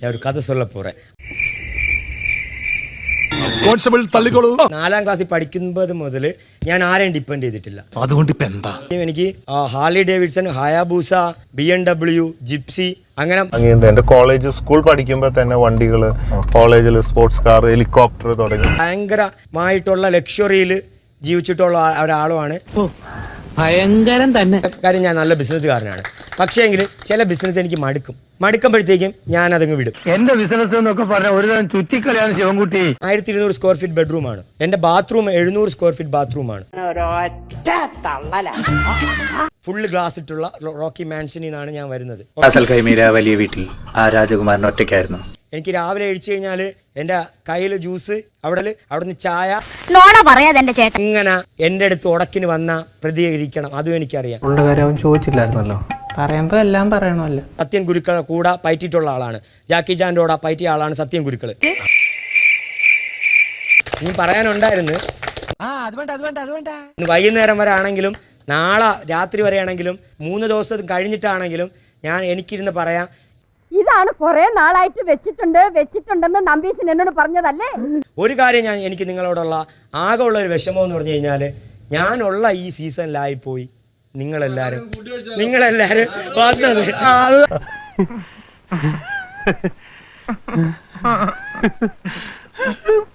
ഞാൻ ഒരു കഥ നാലാം ക്ലാസ്സിൽ പഠിക്കുന്നത് മുതൽ ഞാൻ ആരെയും ഡിപ്പെൻഡ് ചെയ്തിട്ടില്ല. അതുകൊണ്ട് ഇപ്പൊ എന്താ എനിക്ക് Harley Davidson Hayabusa B M W Gypsy അങ്ങനെ എന്റെ കോളേജ് സ്കൂൾ പഠിക്കുമ്പോൾ തന്നെ വണ്ടികൾ കോളേജിൽ സ്പോർട്സ് കാർ ഹെലികോപ്റ്റർ തുടങ്ങി. ഭയങ്കരമായിട്ടുള്ള ലക്ഷറിയിൽ ജീവിച്ചിട്ടുള്ള ഒരാളുമാണ്. ഭയങ്കരം തന്നെ. കാര്യം ഞാൻ നല്ല ബിസിനസ്സുകാരനാണ്. പക്ഷേങ്കിൽ ചില ബിസിനസ് എനിക്ക് മടുക്കും. മടുക്കുമ്പോഴത്തേക്കും ഞാൻ അതങ്ങ് വിടും. എന്റെ ബിസിനസ് എന്നൊക്കെ പറഞ്ഞ ഒരു തരം ചുറ്റിക്കളിയാണ് ശിവൻകുട്ടി. ആയിരത്തി ഇരുന്നൂറ് സ്ക്വയർ ഫീറ്റ് ബെഡ്റൂം ആണ്. എന്റെ ബാത്റൂം എഴുന്നൂറ് സ്ക്വയർ ഫീറ്റ് ബാത്റൂം ആണ്. ഫുള്ള് ഗ്ലാസ് ഇട്ടുള്ള റോക്കി മാൻഷനിൽ നിന്നാണ് ഞാൻ വരുന്നത്. അസൽ കൈമീര വലിയ വീട്ടിൽ ആ രാജകുമാരൻ ഒറ്റയ്ക്കായിരുന്നു. എനിക്ക് രാവിലെ കഴിച്ചു കഴിഞ്ഞാൽ എന്റെ കയ്യിൽ ജ്യൂസ് അവിടെ അവിടുന്ന് ചായ. നോണ പറയാതെ എന്റെ ചേട്ടൻ. ഇങ്ങനെ എന്റെ അടുത്ത് ഉടക്കിന് വന്ന പ്രതികരിക്കണം അതും എനിക്കറിയാം. ഉള്ള കാര്യം അവൻ ചോദിച്ചില്ലായിരുന്നല്ലോ. പറയുമ്പോ എല്ലാം പറയണമല്ലോ. സത്യൻ ഗുരുക്കളെ കൂടെ പയറ്റിയിട്ടുള്ള ആളാണ്. ജാക്കി ജാന്റെ കൂടെ പയറ്റിയ ആളാണ് സത്യൻ ഗുരുക്കൾ ഇനി പറയാനുണ്ടായിരുന്നു. ഇന്ന് വൈകുന്നേരം വരെ ആണെങ്കിലും നാളെ രാത്രി വരെ ആണെങ്കിലും മൂന്ന് ദിവസം കഴിഞ്ഞിട്ടാണെങ്കിലും ഞാൻ എനിക്കിരുന്ന് പറയാം ഇതാണ് കുറെ നാളായിട്ട് വെച്ചിട്ടുണ്ട് വെച്ചിട്ടുണ്ടെന്ന് നമ്പീസിൻ എന്നോട് പറഞ്ഞതല്ലേ? ഒരു കാര്യം ഞാൻ എനിക്ക് നിങ്ങളോടുള്ള ആകെ ഉള്ള ഒരു വിഷമം എന്ന് പറഞ്ഞു കഴിഞ്ഞാൽ ഞാനുള്ള ഈ സീസണിലായി പോയി നിങ്ങളെല്ലാരും നിങ്ങളെല്ലാരും വന്നത്.